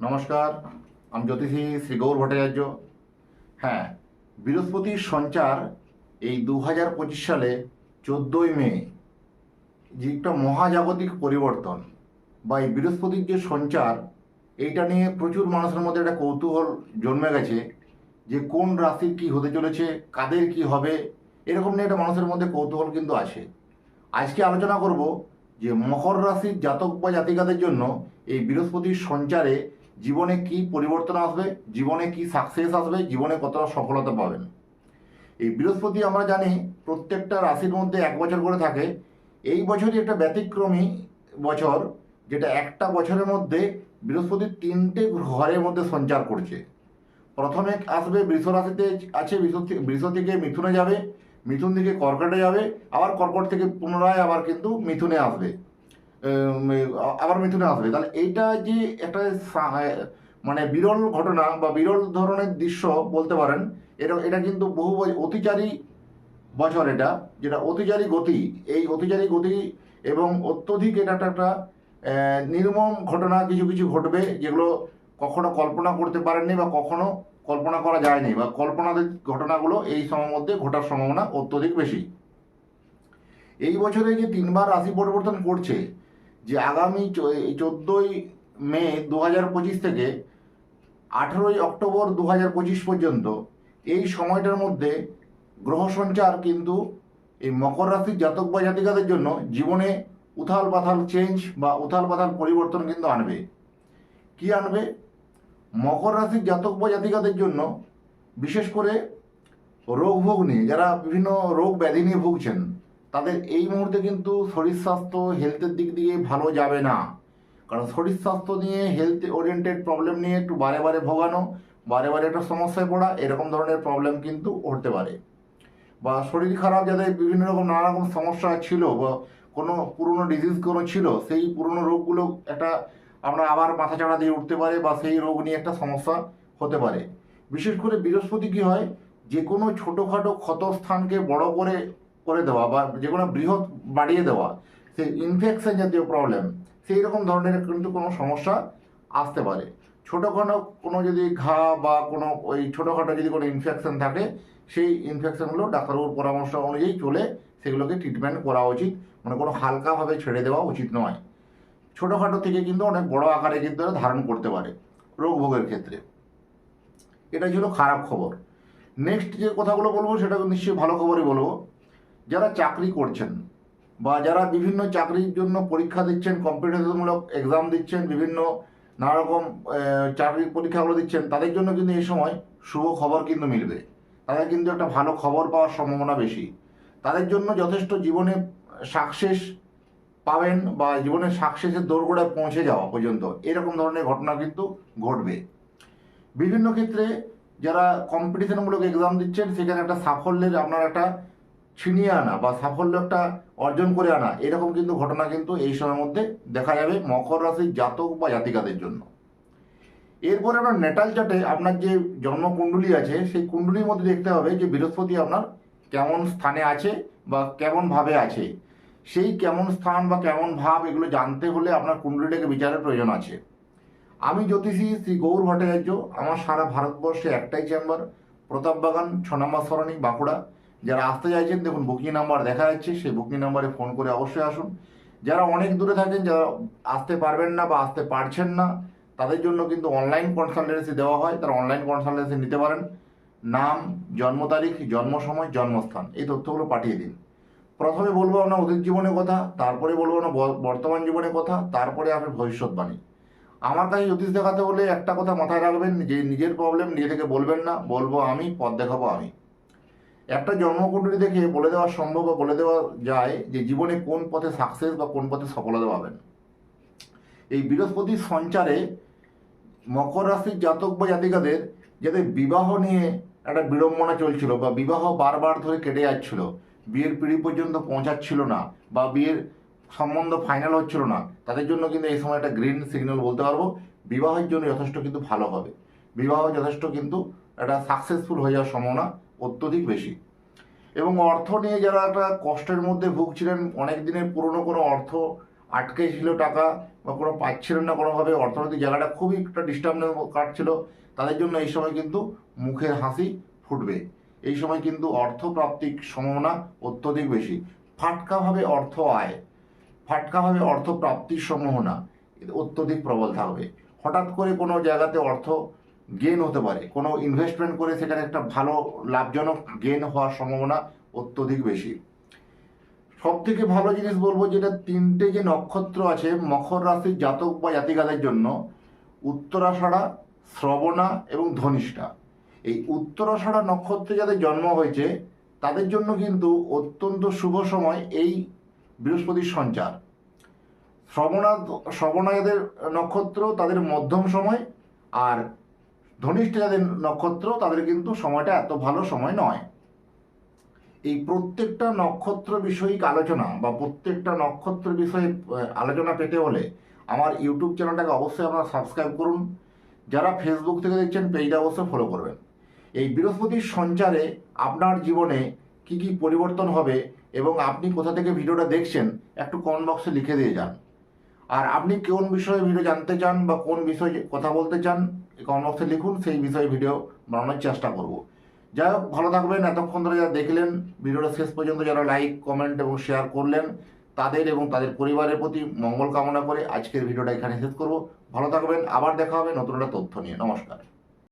নমস্কার, আমি জ্যোতিষী শ্রী গৌর ভট্টাচার্য। হ্যাঁ বৃহস্পতির সঞ্চার এই দু হাজার পঁচিশ সালে চোদ্দোই মে, যে একটা মহাজাগতিক পরিবর্তন বা এই বৃহস্পতির যে সঞ্চার, এইটা নিয়ে প্রচুর মানুষের মধ্যে একটা কৌতূহল জন্মে গেছে যে কোন রাশির কি হতে চলেছে, কাদের কি হবে, এরকম নিয়ে একটা মানুষের মধ্যে কৌতূহল কিন্তু আছে। আজকে আলোচনা করব যে মকর রাশির জাতক বা জাতিকাদের জন্য এই বৃহস্পতির সঞ্চারে জীবনে কি পরিবর্তন আসবে? জীবনে কি সাকসেস আসবে? জীবনে কতটা সফলতা পাবেন? এই বৃহস্পতি আমরা জানি প্রত্যেকটা রাশির মধ্যে এক বছর করে থাকে। এই বছরই একটা ব্যতিক্রমী বছর, যেটা একটা বছরের মধ্যে বৃহস্পতি তিনটে ঘরের মধ্যে সঞ্চার করছে। প্রথমে আসবে বৃষ রাশিতে আছে বৃষ থেকে মিথুনে যাবে, মিথুন থেকে কর্কটে যাবে, আবার কর্কট থেকে পুনরায় আবার কিন্তু মিথুনে আসবে। আবার মিথুনে আসবে। তাহলে এইটা যে একটা মানে বিরল ঘটনা বা বিরল ধরনের দৃশ্য বলতে পারেন, এটা এটা কিন্তু বহু অতিচারী বছর এটা, যেটা অতিচারী গতি। এই অতিচারী গতি এবং অত্যধিক এটা একটা একটা নির্মম ঘটনা কিছু কিছু ঘটবে যেগুলো কখনো কল্পনা করতে পারেননি বা কখনো কল্পনা করা যায়নি বা কল্পনাদের ঘটনাগুলো এই সময়ের মধ্যে ঘটার সম্ভাবনা অত্যধিক বেশি। এই বছরে যে তিনবার রাশি পরিবর্তন করছে যে আগামী চোদ্দোই মে দু হাজার পঁচিশ থেকে আঠেরোই অক্টোবর দু হাজার পঁচিশ পর্যন্ত এই সময়টার মধ্যে গ্রহ সঞ্চার কিন্তু এই মকর রাশির জাতক বা জাতিকাদের জন্য জীবনে উথাল পাথাল চেঞ্জ বা উথাল পাথাল পরিবর্তন কিন্তু আনবে। কি আনবে? মকর রাশির জাতক বা জাতিকাদের জন্য বিশেষ করে রোগ ভোগ নিয়ে, যারা বিভিন্ন রোগ ব্যাধি নিয়ে ভুগছেন তাদের এই মুহূর্তে কিন্তু শরীর স্বাস্থ্য হেলথের দিক দিয়ে ভালো যাবে না। কারণ শরীর স্বাস্থ্য নিয়ে হেলথ ওরিয়েন্টেড প্রবলেম নিয়ে একটু বারে বারে ভোগানো, বারে বারে একটা সমস্যায় পড়া, এরকম ধরনের প্রবলেম কিন্তু হতে পারে। বা শরীর খারাপ যাদের বিভিন্ন রকম নানা রকম সমস্যা ছিল বা কোনো পুরনো ডিজিজ কোনো ছিল, সেই পুরনো রোগগুলো একটা আমরা আবার মাথা চাড়া দিয়ে উঠতে পারে বা সেই রোগ নিয়ে একটা সমস্যা হতে পারে। বিশেষ করে বৃহস্পতি কী হয়? যে কোনো ছোটোখাটো ক্ষত স্থানকে বড় করে করে দেওয়া বা যে কোনো বৃহৎ বাড়িয়ে দেওয়া সেই ইনফেকশন জাতীয় প্রবলেম সেই রকম ধরনের কিন্তু কোনো সমস্যা আসতে পারে। ছোটোখাটো কোনো যদি ঘা বা কোনো ওই ছোটোখাটো যদি কোনো ইনফেকশন থাকে, সেই ইনফেকশনগুলো ডাক্তারবাবুর পরামর্শ অনুযায়ী চলে সেগুলোকে ট্রিটমেন্ট করা উচিত। মানে কোনো হালকাভাবে ছেড়ে দেওয়া উচিত নয়। ছোটোখাটো থেকে কিন্তু অনেক বড় আকারে কিন্তু ধারণ করতে পারে রোগ ভোগের ক্ষেত্রে। এটা ছিল খারাপ খবর। নেক্সট যে কথাগুলো বলব, সেটা নিশ্চয়ই ভালো খবরই বলব। যারা চাকরি করছেন বা যারা বিভিন্ন চাকরির জন্য পরীক্ষা দিচ্ছেন কম্পিটিশনমূলক এক্সাম দিচ্ছেন বিভিন্ন নানা রকম আহ, চাকরির পরীক্ষাগুলো দিচ্ছেন তাদের জন্য কিন্তু এই সময় শুভ খবর কিন্তু মিলবে। তাদের কিন্তু একটা ভালো খবর পাওয়ার সম্ভাবনা বেশি। তাদের জন্য যথেষ্ট জীবনে সাকসেস পাবেন বা জীবনের সাকসেসের দোরগোড়ায় পৌঁছে যাওয়া পর্যন্ত এরকম ধরনের ঘটনা কিন্তু ঘটবে। বিভিন্ন ক্ষেত্রে যারা কম্পিটিশনমূলক এক্সাম দিচ্ছেন সেখানে একটা সাফল্যের আপনার একটা ছিনিয়ে আনা বা সাফল্য একটা অর্জন করে আনা, এরকম কিন্তু ঘটনা কিন্তু এই সময়ের মধ্যে দেখা যাবে মকর রাশির জাতক বা জাতিকাদের জন্য। এরপরে আপনার নেটাল চার্টে আপনার যে জন্মকুণ্ডলী আছে, সেই কুণ্ডলীর মধ্যে দেখতে হবে যে বৃহস্পতি আপনার কেমন স্থানে আছে বা কেমন ভাবে আছে। সেই কেমন স্থান বা কেমন ভাব এগুলো জানতে হলে আপনার কুণ্ডলীটাকে বিচারের প্রয়োজন আছে। আমি জ্যোতিষী শ্রী গৌর ভট্টাচার্য, আমার সারা ভারতবর্ষে একটাই চেম্বার প্রতাপ বাগান ছ সরণি, বাঁকুড়া। যারা আসতে চাইছেন দেখুন বুকিং নাম্বার দেখা যাচ্ছে, সেই বুকিং নাম্বারে ফোন করে অবশ্যই আসুন। যারা অনেক দূরে থাকেন, যারা আসতে পারবেন না বা আসতে পারছেন না, তাদের জন্য কিন্তু অনলাইন কনসালটেন্সি দেওয়া হয়। তারা অনলাইন কনসালটেন্সি নিতে পারেন। নাম, জন্ম তারিখ, জন্ম সময়, জন্মস্থান, এই তথ্যগুলো পাঠিয়ে দিন। প্রথমে বলব আপনার অতীত জীবনের কথা, তারপরে বলব আপনার ব- বর্তমান জীবনের কথা, তারপরে আপনার ভবিষ্যৎবাণী। আমার কাছে জ্যোতিষ দেখাতে হলে একটা কথা মাথায় রাখবেন, যে নিজের প্রবলেম নিজে থেকে বলবেন না, বলব আমি, পথ দেখাবো আমি। একটা জন্মকুণ্ডলী দেখে বলে দেওয়া সম্ভব বা বলে দেওয়া যায় যে জীবনে কোন পথে সাকসেস বা কোন পথে সফলতা পাবেন। এই বৃহস্পতির সঞ্চারে মকর রাশির জাতক বা জাতিকাদের যাদের বিবাহ নিয়ে একটা বিড়ম্বনা চলছিল বা বিবাহ বারবার ধরে কেটে যাচ্ছিল, বিয়ের পিঁড়ি পর্যন্ত পৌঁছাচ্ছিল না বা বিয়ের সম্বন্ধ ফাইনাল হচ্ছিল না, তাদের জন্য কিন্তু এই সময় একটা গ্রিন সিগন্যাল বলতে পারব, বিবাহের জন্য যথেষ্ট কিন্তু ভালো হবে। বিবাহ যথেষ্ট কিন্তু একটা সাকসেসফুল হয়ে যাওয়ার সম্ভাবনা অত্যধিক বেশি। এবং অর্থ নিয়ে যারা একটা কষ্টের মধ্যে ভুগছিলেন, অনেক দিনের পুরনো কোনো অর্থ আটকে ছিল টাকা বা কোনো পাচ্ছিলেন না কোনোভাবে, অর্থনৈতিক জায়গাটা খুবই একটা ডিস্টার্ব কাটছিল, তাদের জন্য এই সময় কিন্তু মুখের হাসি ফুটবে। এই সময় কিন্তু অর্থ প্রাপ্তির সম্ভাবনা অত্যধিক বেশি। ফাটকাভাবে অর্থ আয়, ফাটকাভাবে অর্থ প্রাপ্তির সম্ভাবনা অত্যধিক প্রবল থাকবে। হঠাৎ করে কোনো জায়গাতে অর্থ গেন হতে পারে। কোনো ইনভেস্টমেন্ট করে সেখানে একটা ভালো লাভজনক গেন হওয়ার সম্ভাবনা অত্যধিক বেশি। সব থেকে ভালো জিনিস বলব যেটা তিনটে যে নক্ষত্র আছে, মকর রাশির জাতক বা জাতিকাদের জন্য উত্তরাষাঢ়া শ্রবণা এবং ধনিষ্ঠা। এই উত্তরাষাঢ়া নক্ষত্রে যাদের জন্ম হয়েছে, তাদের জন্য কিন্তু অত্যন্ত শুভ সময় এই বৃহস্পতির সঞ্চার। শ্রবণা শ্রবণা যাদের নক্ষত্র তাদের মধ্যম সময় আর ধনিষ্ঠ যাদের নক্ষত্র, তাদের কিন্তু সময়টা এত ভালো সময় নয়। এই প্রত্যেকটা নক্ষত্র বিষয়িক আলোচনা বা প্রত্যেকটা নক্ষত্র বিষয়ে আলোচনা পেতে হলে আমার ইউটিউব চ্যানেলটাকে অবশ্যই আপনারা সাবস্ক্রাইব করুন। যারা ফেসবুক থেকে দেখছেন, পেজটা অবশ্যই ফলো করবেন। এই বৃহস্পতির সঞ্চারে আপনার জীবনে কি কি পরিবর্তন হবে এবং আপনি কোথা থেকে ভিডিওটা দেখছেন, একটু কমেন্ট বক্সে লিখে দিয়ে যান। আর আপনি কোন বিষয়ে ভিডিও জানতে চান বা কোন বিষয়ে কথা বলতে চান কমেন্ট বক্সে লিখুন, সেই বিষয়ে ভিডিও বানানোর চেষ্টা করব। যাই হোক, ভালো থাকবেন। এতক্ষণ ধরে যারা দেখলেন, ভিডিওটা শেষ পর্যন্ত যারা লাইক কমেন্ট এবং শেয়ার করলেন, তাদের এবং তাদের পরিবারের প্রতি মঙ্গল কামনা করে আজকের ভিডিওটা এখানে শেষ করব। ভালো থাকবেন। আবার দেখা হবে নতুন একটা তথ্য নিয়ে। নমস্কার।